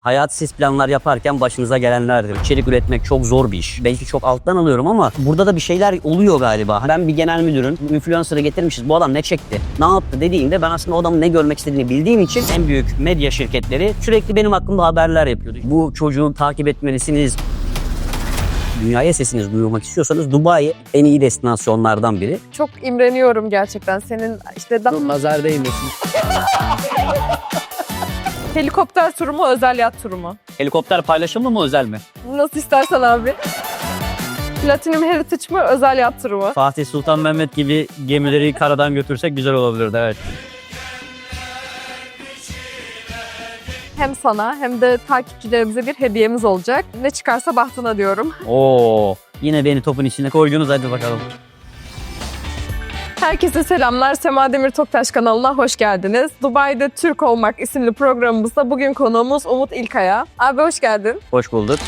Hayatsız planlar yaparken başınıza gelenlerdir. İçerik üretmek çok zor bir iş. Belki çok alttan alıyorum ama burada da bir şeyler oluyor galiba. Ben bir genel müdürün influencer'ı getirmişiz. Bu adam ne çekti? Ne yaptı dediğinde ben aslında o adamın ne görmek istediğini bildiğim için en büyük medya şirketleri sürekli benim hakkımda haberler yapıyordu. Bu çocuğu takip etmelisiniz. Dünyaya sesinizi duyurmak istiyorsanız Dubai en iyi destinasyonlardan biri. Çok imreniyorum gerçekten. Senin işte daha Nazar değmesin. helikopter turu mu, özel yat turu mu? Helikopter paylaşımlı mı özel mi? Nasıl istersen abi. Platinum Heritage mı, özel yat turu mu? Fatih Sultan Mehmet gibi gemileri karadan götürsek güzel olabilirdi evet. Hem sana hem de takipçilerimize bir hediyemiz olacak. Ne çıkarsa bahtına diyorum. Oo, yine beni topun içine koydunuz hadi bakalım. Herkese selamlar. Sema Demir Toktaş kanalına hoş geldiniz. Dubai'de Türk Olmak isimli programımızda bugün konuğumuz Umut İlkaya. Abi hoş geldin. Hoş bulduk.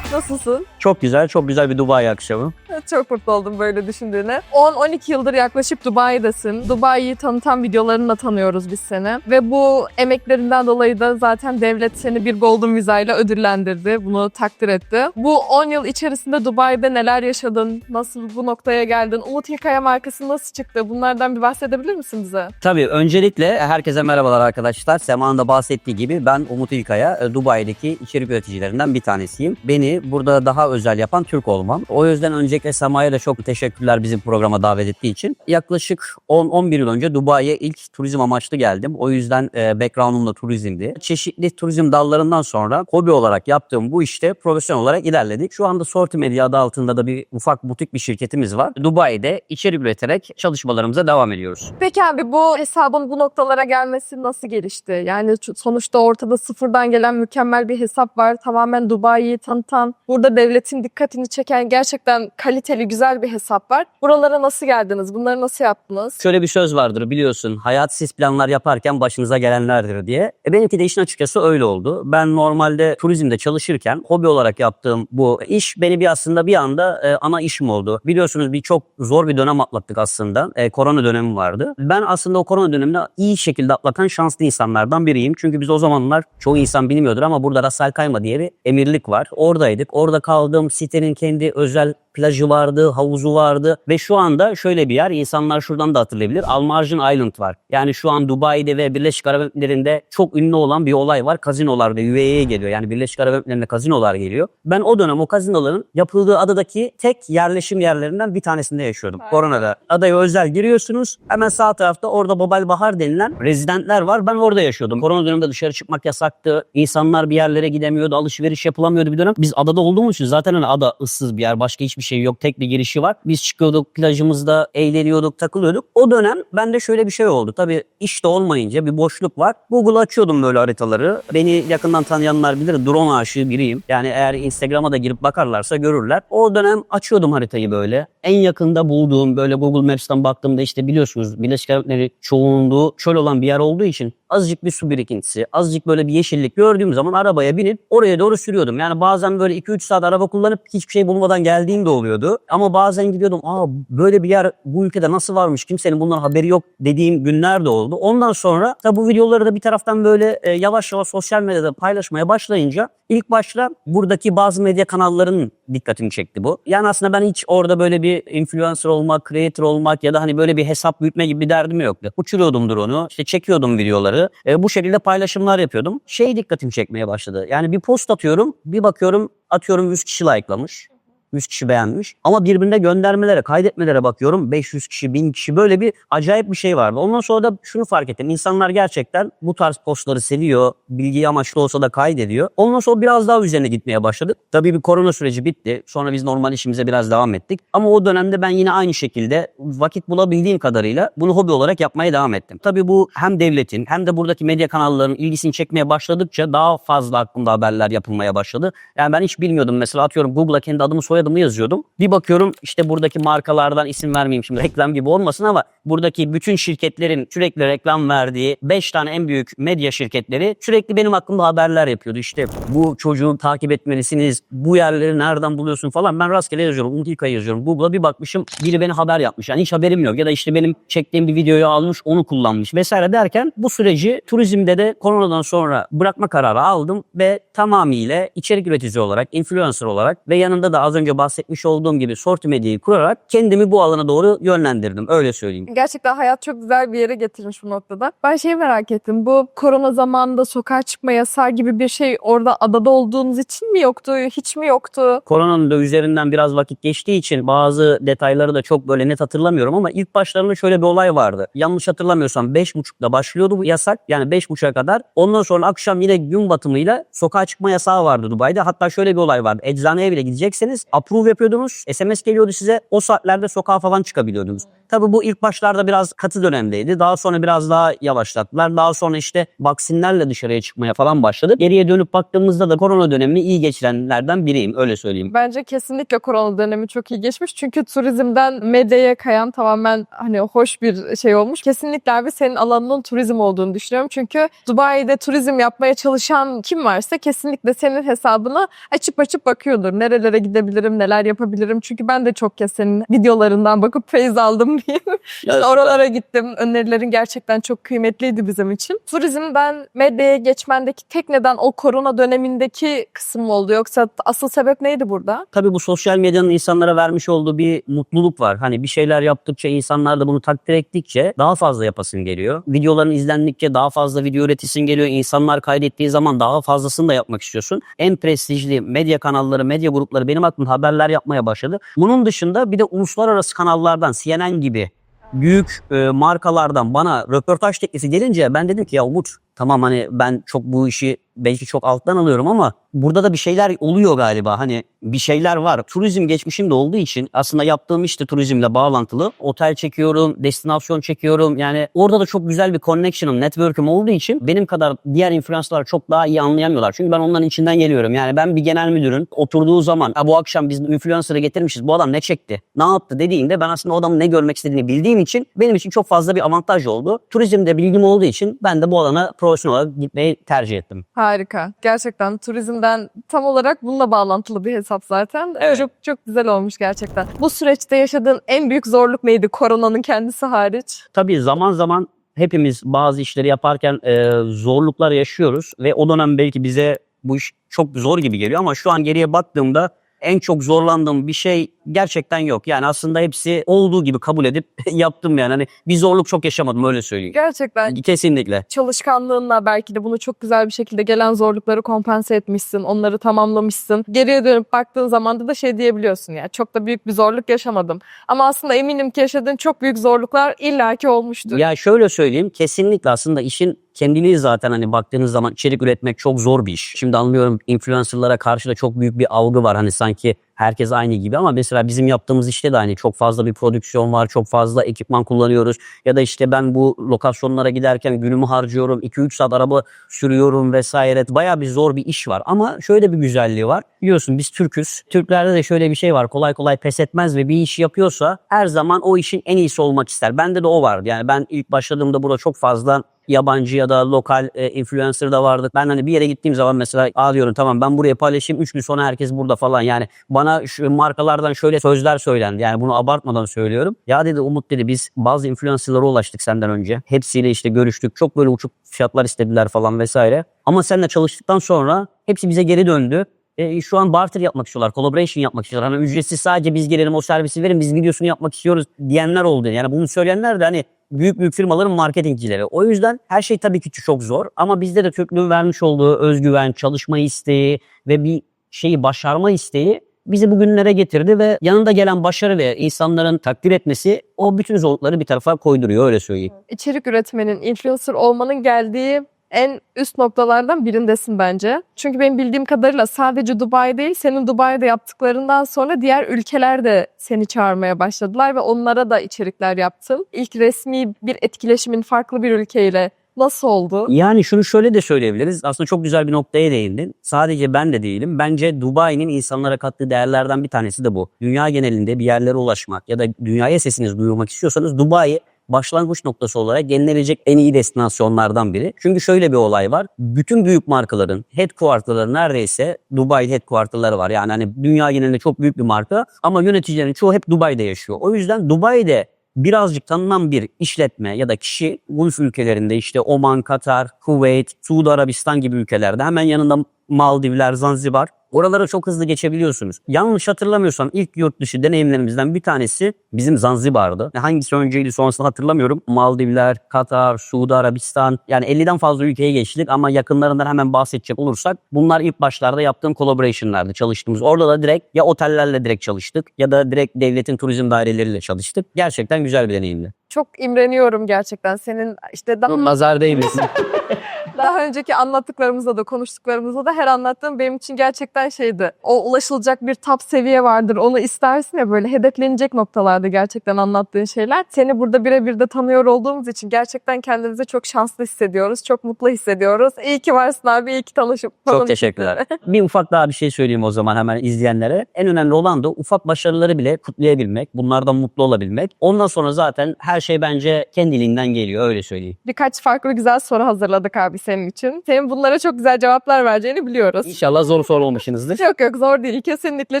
Nasılsın? Çok güzel, çok güzel bir Dubai akşamı. Çok mutlu oldum böyle düşündüğüne. 10-12 yıldır yaklaşık Dubai'desin. Dubai'yi tanıtan videolarınla tanıyoruz biz seni. Ve bu emeklerinden dolayı da zaten devlet seni bir Golden Visa ile ödüllendirdi. Bunu takdir etti. Bu 10 yıl içerisinde Dubai'de neler yaşadın? Nasıl bu noktaya geldin? Umut Hikaye markası nasıl çıktı? Bunlardan bir bahsedebilir misin bize? Tabii öncelikle herkese merhabalar arkadaşlar. Sema'nın da bahsettiği gibi ben Umut İlkaya, Dubai'deki içerik üreticilerinden bir tanesiyim. Beni burada daha özel yapan Türk olmam. O yüzden öncelikle Sema'ya da çok teşekkürler bizim programa davet ettiği için. Yaklaşık 10-11 yıl önce Dubai'ye ilk turizm amaçlı geldim. O yüzden e, background'um da turizmdi. Çeşitli turizm dallarından sonra hobi olarak yaptığım bu işte profesyonel olarak ilerledik. Şu anda Sorti Media adı altında da bir ufak butik bir şirketimiz var. Dubai'de içerik üreterek çalışmalarımıza devam ediyoruz. Peki abi bu hesabın bu noktalara gelmesi nasıl gelişti? Yani sonuçta ortada sıfırdan gelen mükemmel bir hesap var. Tamamen Dubai'yi tanıtan, burada devletin dikkatini çeken gerçekten kaliteli güzel bir hesap var. Buralara nasıl geldiniz? Bunları nasıl yaptınız? Şöyle bir söz vardır biliyorsun. Hayatsız planlar yaparken başınıza gelenlerdir diye. E benimki de işin açıkçası öyle oldu. Ben normalde turizmde çalışırken hobi olarak yaptığım bu iş beni bir aslında bir anda e, ana işim oldu. Biliyorsunuz bir çok zor bir dönem atlattık aslında. E, korona dönemi vardı. Ben aslında o korona dönemini iyi şekilde atlatan şanslı insanlardan biriyim. Çünkü biz o zamanlar çoğu insan bilmiyordur ama burada Rasal Kayma diye bir emirlik var. Oradaydık. Orada kaldığım sitenin kendi özel plajı vardı, havuzu vardı ve şu anda şöyle bir yer insanlar şuradan da hatırlayabilir. Almarjin Island var. Yani şu an Dubai'de ve Birleşik Arap Emirlikleri'nde çok ünlü olan bir olay var. Kazinolar ve UAE'ye geliyor. Yani Birleşik Arap Emirlikleri'nde kazinolar geliyor. Ben o dönem o kazinoların yapıldığı adadaki tek yerleşim yerlerinden bir tanesinde yaşıyordum. Harika. Koronada. Adaya özel giriyorsunuz. Hemen sağ tarafta orada Babal Bahar denilen rezidentler var. Ben orada yaşıyordum. Korona döneminde dışarı çıkmak yasaktı. İnsanlar bir yerlere gidemiyordu. Alışveriş yapılamıyordu bir dönem. Biz adada olduğumuz için zaten hani ada ıssız bir yer. Başka hiçbir şey yok. Tek bir girişi var. Biz çıkıyorduk plajımızda eğleniyorduk, takılıyorduk. O dönem bende şöyle bir şey oldu. Tabii işte olmayınca bir boşluk var. Google açıyordum böyle haritaları. Beni yakından tanıyanlar bilir. Drone aşığı biriyim. Yani eğer Instagram'a da girip bakarlarsa görürler. O dönem açıyordum haritayı böyle. En yakında bulduğum böyle Google Maps'ten baktığımda işte biliyorsunuz Birleşik Arap çoğunluğu çöl olan bir yer olduğu için azıcık bir su birikintisi, azıcık böyle bir yeşillik gördüğüm zaman arabaya binip oraya doğru sürüyordum. Yani bazen böyle 2-3 saat araba kullanıp hiçbir şey bulmadan geldiğim de oluyordu. Ama bazen gidiyordum aa böyle bir yer bu ülkede nasıl varmış kimsenin bundan haberi yok dediğim günler de oldu. Ondan sonra tabi bu videoları da bir taraftan böyle e, yavaş yavaş sosyal medyada paylaşmaya başlayınca ilk başta buradaki bazı medya kanallarının dikkatimi çekti bu. Yani aslında ben hiç orada böyle bir influencer olmak, creator olmak ya da hani böyle bir hesap büyütme gibi bir derdim yoktu. Uçuruyordum drone'u, işte çekiyordum videoları. E, bu şekilde paylaşımlar yapıyordum. Şey dikkatimi çekmeye başladı. Yani bir post atıyorum, bir bakıyorum atıyorum 100 kişi like'lamış. 100 kişi beğenmiş. Ama birbirine göndermelere, kaydetmelere bakıyorum. 500 kişi, 1000 kişi böyle bir acayip bir şey vardı. Ondan sonra da şunu fark ettim. İnsanlar gerçekten bu tarz postları seviyor. Bilgiyi amaçlı olsa da kaydediyor. Ondan sonra biraz daha üzerine gitmeye başladık. Tabii bir korona süreci bitti. Sonra biz normal işimize biraz devam ettik. Ama o dönemde ben yine aynı şekilde vakit bulabildiğim kadarıyla bunu hobi olarak yapmaya devam ettim. Tabii bu hem devletin hem de buradaki medya kanallarının ilgisini çekmeye başladıkça daha fazla hakkında haberler yapılmaya başladı. Yani ben hiç bilmiyordum. Mesela atıyorum Google'a kendi adımı soyadımı yazıyordum. Bir bakıyorum işte buradaki markalardan isim vermeyeyim şimdi reklam gibi olmasın ama buradaki bütün şirketlerin sürekli reklam verdiği 5 tane en büyük medya şirketleri sürekli benim hakkımda haberler yapıyordu. İşte bu çocuğu takip etmelisiniz, bu yerleri nereden buluyorsun falan. Ben rastgele yazıyorum, Umut yazıyorum. Google'a bir bakmışım biri beni haber yapmış. Yani hiç haberim yok. Ya da işte benim çektiğim bir videoyu almış onu kullanmış vesaire derken bu süreci turizmde de koronadan sonra bırakma kararı aldım ve tamamıyla içerik üreticisi olarak, influencer olarak ve yanında da az önce bahsetmiş olduğum gibi Sorti Medya'yı kurarak kendimi bu alana doğru yönlendirdim. Öyle söyleyeyim. Gerçekten hayat çok güzel bir yere getirmiş bu noktada. Ben şeyi merak ettim. Bu korona zamanında sokağa çıkma yasağı gibi bir şey orada adada olduğunuz için mi yoktu? Hiç mi yoktu? Koronanın da üzerinden biraz vakit geçtiği için bazı detayları da çok böyle net hatırlamıyorum ama ilk başlarında şöyle bir olay vardı. Yanlış hatırlamıyorsam 5.30'da başlıyordu bu yasak. Yani 5.30'a kadar. Ondan sonra akşam yine gün batımıyla sokağa çıkma yasağı vardı Dubai'de. Hatta şöyle bir olay vardı. Eczaneye bile gidecekseniz approve yapıyordunuz. SMS geliyordu size. O saatlerde sokağa falan çıkabiliyordunuz. Tabii bu ilk başlarda biraz katı dönemdeydi. Daha sonra biraz daha yavaşlattılar. Daha sonra işte vaksinlerle dışarıya çıkmaya falan başladı. Geriye dönüp baktığımızda da korona dönemini iyi geçirenlerden biriyim. Öyle söyleyeyim. Bence kesinlikle korona dönemi çok iyi geçmiş. Çünkü turizmden medyaya kayan tamamen hani hoş bir şey olmuş. Kesinlikle abi senin alanının turizm olduğunu düşünüyorum. Çünkü Dubai'de turizm yapmaya çalışan kim varsa kesinlikle senin hesabına açıp açıp bakıyordur. Nerelere gidebilirim, neler yapabilirim. Çünkü ben de çok kez senin videolarından bakıp feyz aldım diyeyim. İşte oralara gittim. Önerilerin gerçekten çok kıymetliydi bizim için. Turizmden medyaya geçmendeki tek neden o korona dönemindeki kısım mı oldu? Yoksa asıl sebep neydi burada? Tabii bu sosyal medyanın insanlara vermiş olduğu bir mutluluk var. Hani bir şeyler yaptıkça insanlar da bunu takdir ettikçe daha fazla yapasın geliyor. Videoların izlendikçe daha fazla video üretisin geliyor. İnsanlar kaydettiği zaman daha fazlasını da yapmak istiyorsun. En prestijli medya kanalları, medya grupları benim aklımda haberler yapmaya başladı. Bunun dışında bir de uluslararası kanallardan CNN gibi büyük e, markalardan bana röportaj teklifi gelince ben dedim ki ya Umut tamam hani ben çok bu işi belki çok alttan alıyorum ama burada da bir şeyler oluyor galiba. Hani bir şeyler var. Turizm geçmişim de olduğu için aslında yaptığım iş de turizmle bağlantılı. Otel çekiyorum, destinasyon çekiyorum. Yani orada da çok güzel bir connection'ım, network'üm olduğu için benim kadar diğer influencerlar çok daha iyi anlayamıyorlar. Çünkü ben onların içinden geliyorum. Yani ben bir genel müdürün oturduğu zaman "Ha, bu akşam biz influencer'ı getirmişiz. Bu adam ne çekti? Ne yaptı dediğinde ben aslında o adamın ne görmek istediğini bildiğim için benim için çok fazla bir avantaj oldu. Turizmde bilgim olduğu için ben de bu alana profesyonel olarak gitmeyi tercih ettim. Harika. Gerçekten turizmden tam olarak bununla bağlantılı bir hesap zaten. Evet. Çok çok güzel olmuş gerçekten. Bu süreçte yaşadığın en büyük zorluk neydi? Koronanın kendisi hariç. Tabii zaman zaman hepimiz bazı işleri yaparken e, zorluklar yaşıyoruz ve o dönem belki bize bu iş çok zor gibi geliyor ama şu an geriye baktığımda en çok zorlandığım bir şey gerçekten yok. Yani aslında hepsi olduğu gibi kabul edip yaptım yani. Hani bir zorluk çok yaşamadım öyle söyleyeyim. Gerçekten Kesinlikle. çalışkanlığınla belki de bunu çok güzel bir şekilde gelen zorlukları kompanse etmişsin, onları tamamlamışsın. Geriye dönüp baktığın zaman da şey diyebiliyorsun ya çok da büyük bir zorluk yaşamadım. Ama aslında eminim ki yaşadığın çok büyük zorluklar illaki olmuştur. Ya şöyle söyleyeyim kesinlikle aslında işin kendiliği zaten hani baktığınız zaman içerik üretmek çok zor bir iş. Şimdi anlıyorum influencerlara karşı da çok büyük bir algı var hani sanki herkes aynı gibi ama mesela bizim yaptığımız işte de hani çok fazla bir prodüksiyon var, çok fazla ekipman kullanıyoruz ya da işte ben bu lokasyonlara giderken günümü harcıyorum, 2-3 saat araba sürüyorum vesaire. Bayağı bir zor bir iş var ama şöyle bir güzelliği var. Biliyorsun biz Türküz. Türklerde de şöyle bir şey var. Kolay kolay pes etmez ve bir iş yapıyorsa her zaman o işin en iyisi olmak ister. Bende de o vardı. Yani ben ilk başladığımda burada çok fazla yabancı ya da lokal e, influencer da vardı. Ben hani bir yere gittiğim zaman mesela aa diyorum tamam ben buraya paylaşayım 3 gün sonra herkes burada falan. Yani bana şu markalardan şöyle sözler söylendi. Yani bunu abartmadan söylüyorum. Ya dedi Umut dedi biz bazı influencerlara ulaştık senden önce. Hepsiyle işte görüştük. Çok böyle uçuk fiyatlar istediler falan vesaire. Ama seninle çalıştıktan sonra hepsi bize geri döndü. E, şu an barter yapmak istiyorlar, collaboration yapmak istiyorlar. Hani ücretsiz sadece biz gelelim o servisi verin, biz videosunu yapmak istiyoruz diyenler oldu. Yani bunu söyleyenler de hani büyük büyük firmaların marketingcileri. O yüzden her şey tabii ki çok zor ama bizde de Türklüğün vermiş olduğu özgüven, çalışma isteği ve bir şeyi başarma isteği bizi bugünlere getirdi ve yanında gelen başarı ve insanların takdir etmesi o bütün zorlukları bir tarafa koyduruyor öyle söyleyeyim. İçerik üretmenin, influencer olmanın geldiği en üst noktalardan birindesin bence. Çünkü benim bildiğim kadarıyla sadece Dubai değil, senin Dubai'de yaptıklarından sonra diğer ülkeler de seni çağırmaya başladılar ve onlara da içerikler yaptın. İlk resmi bir etkileşimin farklı bir ülkeyle nasıl oldu? Yani şunu şöyle de söyleyebiliriz. Aslında çok güzel bir noktaya değindin. Sadece ben de değilim. Bence Dubai'nin insanlara kattığı değerlerden bir tanesi de bu. Dünya genelinde bir yerlere ulaşmak ya da dünyaya sesinizi duyurmak istiyorsanız Dubai başlangıç noktası olarak gelinebilecek en iyi destinasyonlardan biri. Çünkü şöyle bir olay var. Bütün büyük markaların headquarter'ları neredeyse Dubai headquarter'ları var. Yani hani dünya genelinde çok büyük bir marka ama yöneticilerin çoğu hep Dubai'de yaşıyor. O yüzden Dubai'de birazcık tanınan bir işletme ya da kişi Gulf ülkelerinde işte Oman, Katar, Kuveyt, Suudi Arabistan gibi ülkelerde hemen yanında Maldivler, Zanzibar. Oralara çok hızlı geçebiliyorsunuz. Yanlış hatırlamıyorsam ilk yurt dışı deneyimlerimizden bir tanesi bizim Zanzibar'dı. Hangisi önceydi sonrasını hatırlamıyorum. Maldivler, Katar, Suudi Arabistan yani 50'den fazla ülkeye geçtik ama yakınlarından hemen bahsedecek olursak bunlar ilk başlarda yaptığım collaboration'lardı çalıştığımız. Orada da direkt ya otellerle direkt çalıştık ya da direkt devletin turizm daireleriyle çalıştık. Gerçekten güzel bir deneyimdi. Çok imreniyorum gerçekten. Senin işte daha, Nazar değmesin. daha önceki anlattıklarımızda da konuştuklarımızda da her anlattığım benim için gerçekten şeydi. O ulaşılacak bir top seviye vardır. Onu istersin ya böyle hedeflenecek noktalarda gerçekten anlattığın şeyler. Seni burada birebir de tanıyor olduğumuz için gerçekten kendimizi çok şanslı hissediyoruz. Çok mutlu hissediyoruz. İyi ki varsın abi. iyi ki tanışıp. Çok teşekkürler. bir ufak daha bir şey söyleyeyim o zaman hemen izleyenlere. En önemli olan da ufak başarıları bile kutlayabilmek, bunlardan mutlu olabilmek. Ondan sonra zaten her şey bence kendiliğinden geliyor öyle söyleyeyim. Birkaç farklı güzel soru hazırladık abi senin için. Senin bunlara çok güzel cevaplar vereceğini biliyoruz. İnşallah zor soru olmuşsunuzdur. Yok yok zor değil. Kesinlikle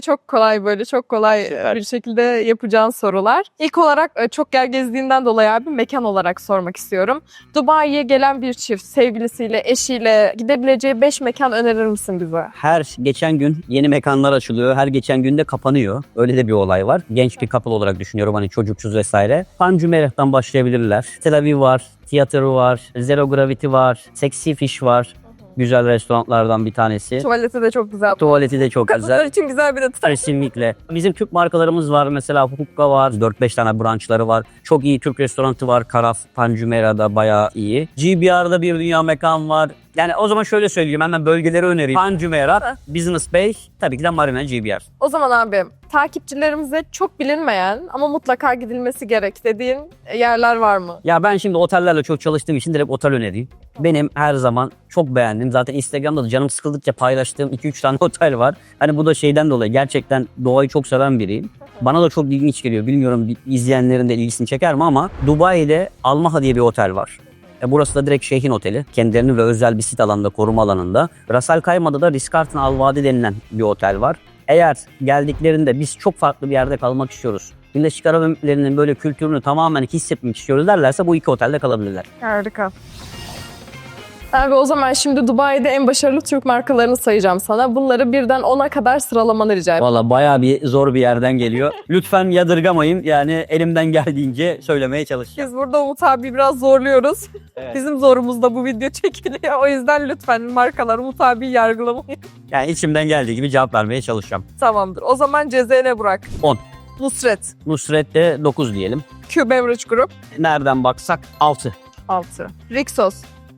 çok kolay böyle çok kolay Süper. bir şekilde yapacağın sorular. İlk olarak e, çok yer gezdiğinden dolayı abi mekan olarak sormak istiyorum. Dubai'ye gelen bir çift sevgilisiyle, eşiyle gidebileceği 5 mekan önerir misin bize? Her geçen gün yeni mekanlar açılıyor. Her geçen günde kapanıyor. Öyle de bir olay var. Genç bir couple olarak düşünüyorum hani çocuksuz vesaire. Pancumerah'tan başlayabilirler. Tel Aviv var, tiyatro var, Zero Gravity var, Sexy Fish var. Güzel restoranlardan bir tanesi. Tuvaleti de çok güzel. Tuvaleti de çok Kadınlar güzel. için güzel bir detay. Kesinlikle. Bizim Türk markalarımız var. Mesela Hukka var. 4-5 tane branşları var. Çok iyi Türk restoranı var. Karaf, Pancumera'da bayağı iyi. GBR'da bir dünya mekan var. Yani o zaman şöyle söyleyeyim. Hemen bölgeleri önereyim. Pancumera, Business Bay, tabii ki de Marina GBR. O zaman abi takipçilerimize çok bilinmeyen ama mutlaka gidilmesi gerek dediğin yerler var mı? Ya ben şimdi otellerle çok çalıştığım için direkt otel önereyim. Benim her zaman çok beğendiğim, zaten Instagram'da da canım sıkıldıkça paylaştığım 2-3 tane otel var. Hani bu da şeyden dolayı gerçekten doğayı çok seven biriyim. Bana da çok ilginç geliyor. Bilmiyorum izleyenlerin de ilgisini çeker mi ama Dubai'de Almaha diye bir otel var. E burası da direkt şeyhin oteli. Kendilerinin ve özel bir sit alanında, koruma alanında. Rasal Kayma'da da Ritz-Carlton Alvadi denilen bir otel var. Eğer geldiklerinde biz çok farklı bir yerde kalmak istiyoruz. Birleşik Arap Emirlikleri'nin böyle kültürünü tamamen hissetmek istiyoruz derlerse bu iki otelde kalabilirler. Harika. Abi o zaman şimdi Dubai'de en başarılı Türk markalarını sayacağım sana. Bunları birden 10'a kadar sıralamanı rica ediyorum. Valla bayağı bir zor bir yerden geliyor. Lütfen yadırgamayın. Yani elimden geldiğince söylemeye çalışacağım. Biz burada Umut abi biraz zorluyoruz. Evet. Bizim zorumuzda bu video çekiliyor. O yüzden lütfen markalar Umut abi yargılamayın. Yani içimden geldiği gibi cevap vermeye çalışacağım. Tamamdır. O zaman cezene bırak. 10. Nusret. Nusret'te 9 diyelim. Q Beverage Group. Nereden baksak 6. 6. Rixos.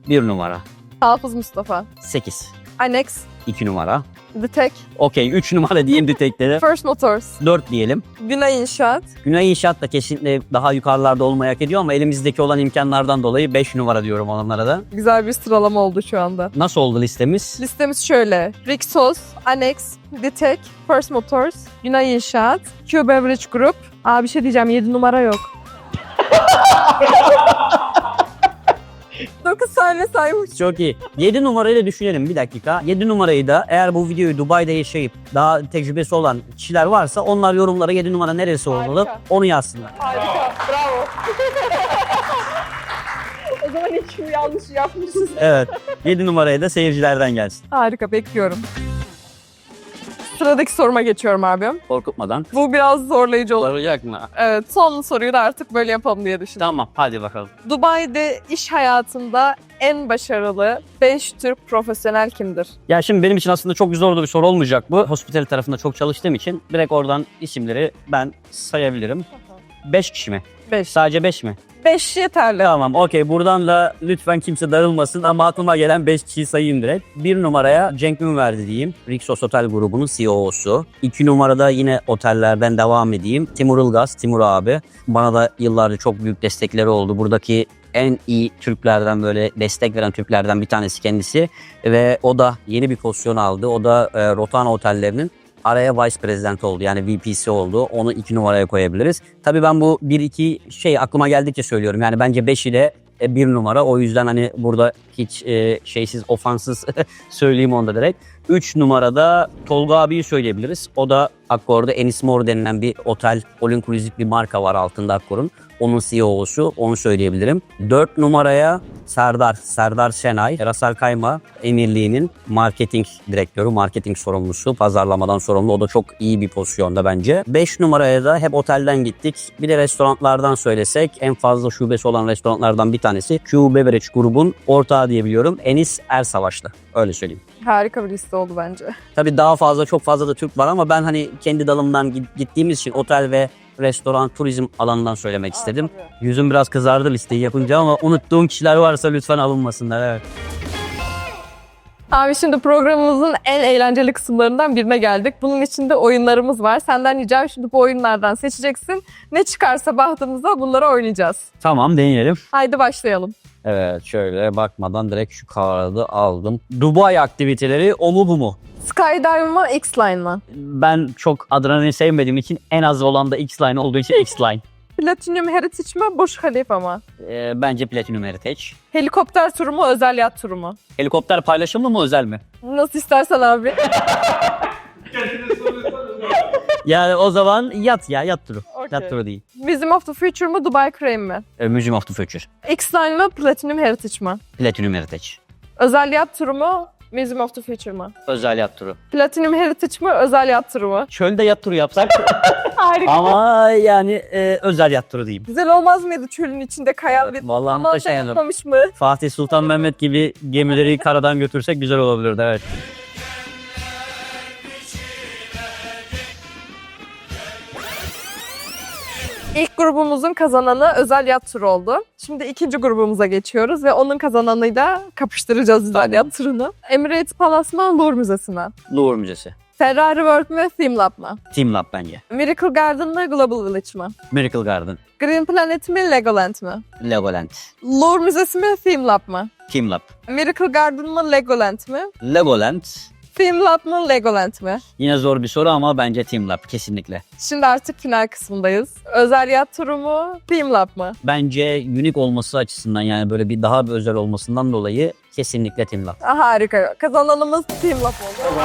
1 numara. Hafız Mustafa. 8. Annex. 2 numara. The Tech. Okey 3 numara diyeyim Detect'te. First Motors. 4 diyelim. Günay İnşaat. Güney İnşaat da kesinlikle daha yukarılarda olmayı hak ediyor ama elimizdeki olan imkanlardan dolayı 5 numara diyorum onlara da. Güzel bir sıralama oldu şu anda. Nasıl oldu listemiz? Listemiz şöyle. Rixos, Annex, The Tech, First Motors, Günay İnşaat, Q Beverage Group. Aa bir şey diyeceğim 7 numara yok. 9 saniye saymış. Çok iyi. 7 numarayı da düşünelim bir dakika. 7 numarayı da eğer bu videoyu Dubai'de yaşayıp daha tecrübesi olan kişiler varsa onlar yorumlara 7 numara neresi olmalı Harika. onu yazsınlar. Harika. Bravo. o zaman hiçbir yanlış yapmışız. Evet. 7 numarayı da seyircilerden gelsin. Harika bekliyorum. Sıradaki soruma geçiyorum abim. Korkutmadan. Bu biraz zorlayıcı olur. Olacak mı? Evet son soruyu da artık böyle yapalım diye düşündüm. Tamam hadi bakalım. Dubai'de iş hayatında en başarılı 5 Türk profesyonel kimdir? Ya şimdi benim için aslında çok zor da bir soru olmayacak bu. Hospitality tarafında çok çalıştığım için direkt oradan isimleri ben sayabilirim. 5 kişi mi? 5. Sadece 5 mi? 5 yeterli. Tamam okey buradan da lütfen kimse darılmasın ama aklıma gelen 5 kişiyi sayayım direkt. 1 numaraya Cenk Ünverdi diyeyim. Rixos Otel grubunun CEO'su. 2 numarada yine otellerden devam edeyim. Timur Ilgaz, Timur abi. Bana da yıllarca çok büyük destekleri oldu. Buradaki en iyi Türklerden böyle destek veren Türklerden bir tanesi kendisi. Ve o da yeni bir pozisyon aldı. O da e, Rotana otellerinin Araya vice president oldu yani VP'si oldu. Onu 2 numaraya koyabiliriz. Tabii ben bu 1-2 şey aklıma geldikçe söylüyorum. Yani bence 5 ile e, bir numara. O yüzden hani burada hiç e, şeysiz, ofansız söyleyeyim onu da direkt. 3 numarada Tolga abiyi söyleyebiliriz. O da Akkor'da Ennismore denilen bir otel, all inclusive bir marka var altında Akkor'un. Onun CEO'su, onu söyleyebilirim. 4 numaraya Serdar, Serdar Şenay, Rasal Kayma Emirliği'nin marketing direktörü, marketing sorumlusu, pazarlamadan sorumlu. O da çok iyi bir pozisyonda bence. 5 numaraya da hep otelden gittik. Bir de restoranlardan söylesek en fazla şubesi olan restoranlardan bir tanesi Q Beverage grubun ortağı diyebiliyorum. Enis Ersavaşlı. Öyle söyleyeyim. Harika bir liste oldu bence. Tabii daha fazla çok fazla da Türk var ama ben hani kendi dalımdan git- gittiğimiz için otel ve restoran turizm alanından söylemek istedim. Yüzüm biraz kızardı listeyi yapınca ama unuttuğum kişiler varsa lütfen alınmasınlar. Evet. Abi şimdi programımızın en eğlenceli kısımlarından birine geldik. Bunun içinde oyunlarımız var. Senden ricam şimdi bu oyunlardan seçeceksin. Ne çıkarsa bahtımıza bunları oynayacağız. Tamam deneyelim. Haydi başlayalım. Evet şöyle bakmadan direkt şu kağıdı aldım. Dubai aktiviteleri o mu bu mu? Skydive mı, X-Line mı? Ben çok adrenalin sevmediğim için en az olan da X-Line olduğu için X-Line. Platinum Heritage mi, Burj Khalifa mı? Ee, bence Platinum Heritage. Helikopter turu mu, özel yat turu mu? Helikopter paylaşımlı mı özel mi? Nasıl istersen abi. Yani o zaman yat ya yat turu. Okey. Yat turu değil. Museum of the Future mu, Dubai Crane mi? Ee, Museum of the Future. X-Line mı, Platinum Heritage mi? Platinum Heritage. Özel yat turu mu, Museum of the Future mu? Özel yat turu. Platinum Heritage mi, özel yat turu mu? Çölde yat turu yapsak Harika. ama yani e, özel yat turu diyeyim. Güzel olmaz mıydı çölün içinde kayan bir Vallahi Ama muhteşem mı? Fatih Sultan Mehmet gibi gemileri karadan götürsek güzel olabilirdi evet. İlk grubumuzun kazananı özel yat turu oldu. Şimdi ikinci grubumuza geçiyoruz ve onun kazananıyla kapıştıracağız özel yat turunu. Emirates Palace mı, Louvre Müzesi mi? Louvre Müzesi. Ferrari World mü, Theme Lab mı? Team Lab bence. Miracle Garden mı, Global Village mı? Miracle Garden. Green Planet mi, Legoland mı? Legoland. Louvre Müzesi mi, Theme Lab mı? Team Lab. Miracle Garden mı, Legoland mı? Legoland. Theme Lab mı, Legoland mı? Yine zor bir soru ama bence Team Lab kesinlikle. Şimdi artık final kısmındayız. Özel yat turu mu, Theme Lab mı? Bence unik olması açısından yani böyle bir daha bir özel olmasından dolayı kesinlikle Team Lab. Ah, harika. Kazananımız Team Lab oldu.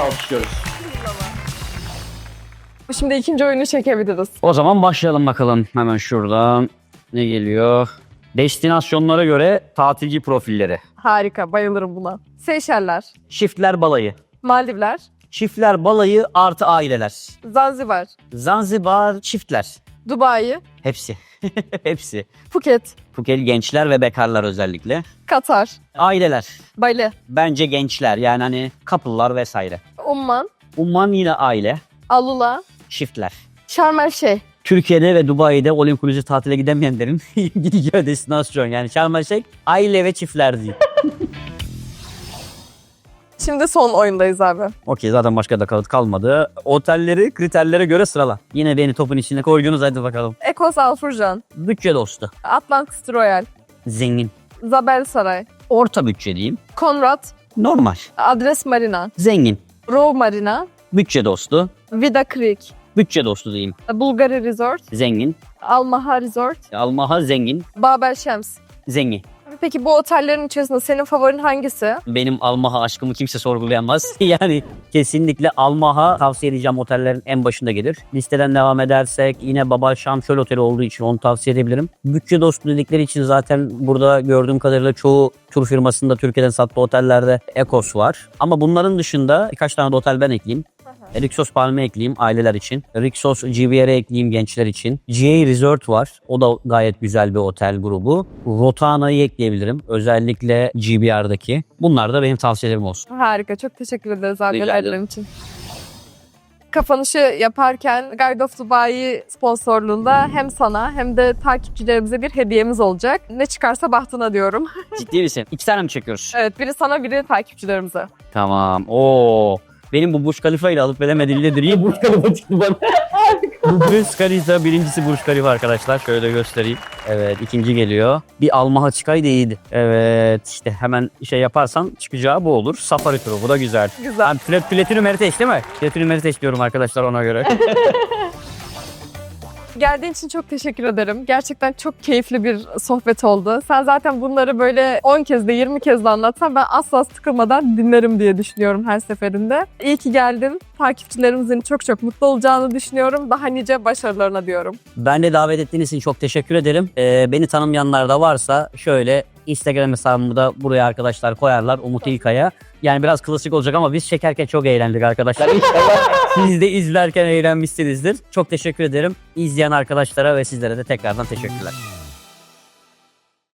alkışlıyoruz. Şimdi ikinci oyunu çekebiliriz. O zaman başlayalım bakalım hemen şuradan. Ne geliyor? Destinasyonlara göre tatilci profilleri. Harika, bayılırım buna. Seyşeller, Çiftler balayı. Maldivler, Çiftler balayı artı aileler. Zanzibar, Zanzibar çiftler. Dubai, Hepsi. Hepsi. Phuket, Phuket gençler ve bekarlar özellikle. Katar, Aileler. Bali, Bence gençler yani hani couple'lar vesaire. Umman, Umman yine aile. Alula, Çiftler. Şarm El Şeyh. Türkiye'de ve Dubai'de inclusive tatile gidemeyenlerin gideceği destinasyon. Yani Şarm Şeyh aile ve çiftler değil. Şimdi son oyundayız abi. Okey zaten başka da kalıt kalmadı. Otelleri kriterlere göre sırala. Yine beni topun içine koydunuz hadi bakalım. Ekos Alfurcan, Bütçe dostu. Atlantis Royal, Zengin. Zabel Saray, Orta bütçe diyeyim. Konrad, Normal. Adres Marina, Zengin. Rove Marina, Bütçe dostu. Vida Creek, Bütçe dostu diyeyim. Bulgari Resort, Zengin. Almaha Resort, Almaha zengin. Babel Şems. Zengin. Peki bu otellerin içerisinde senin favorin hangisi? Benim Almaha aşkımı kimse sorgulayamaz. yani kesinlikle Almaha tavsiye edeceğim otellerin en başında gelir. Listeden devam edersek yine Baba Şam Şöl Oteli olduğu için onu tavsiye edebilirim. Bütçe dostu dedikleri için zaten burada gördüğüm kadarıyla çoğu tur firmasında Türkiye'den sattığı otellerde Ekos var. Ama bunların dışında birkaç tane de otel ben ekleyeyim. Rixos Palme ekleyeyim aileler için. Rixos GVR'e ekleyeyim gençler için. GA Resort var. O da gayet güzel bir otel grubu. Rotana'yı ekleyebilirim. Özellikle GBR'daki. Bunlar da benim tavsiyelerim olsun. Harika. Çok teşekkür ederiz abi Rica için. Kapanışı yaparken Guide of Dubai sponsorluğunda hem sana hem de takipçilerimize bir hediyemiz olacak. Ne çıkarsa bahtına diyorum. Ciddi misin? İki tane mi çekiyoruz? Evet biri sana biri takipçilerimize. Tamam. Oo. Benim bu Burj Khalifa ile alıp veremediğimde niye Burj Khalifa çıktı bana? Bu Burj Khalifa birincisi Burj Khalifa arkadaşlar. Şöyle göstereyim. Evet ikinci geliyor. Bir Almaha çıkaydı iyiydi. Evet işte hemen şey yaparsan çıkacağı bu olur. Safari turu bu da güzel. Güzel. Plat, Platinum Heritage değil mi? Platinum Heritage diyorum arkadaşlar ona göre. Geldiğin için çok teşekkür ederim. Gerçekten çok keyifli bir sohbet oldu. Sen zaten bunları böyle 10 kez de 20 kez de anlatsan ben asla sıkılmadan dinlerim diye düşünüyorum her seferinde. İyi ki geldin. Takipçilerimizin çok çok mutlu olacağını düşünüyorum. Daha nice başarılarına diyorum. Ben de davet ettiğiniz için çok teşekkür ederim. Ee, beni tanımayanlar da varsa şöyle Instagram hesabımı da buraya arkadaşlar koyarlar Umut İlkaya. Yani biraz klasik olacak ama biz çekerken çok eğlendik arkadaşlar. İnşallah siz de izlerken eğlenmişsinizdir. Çok teşekkür ederim. İzleyen arkadaşlara ve sizlere de tekrardan teşekkürler.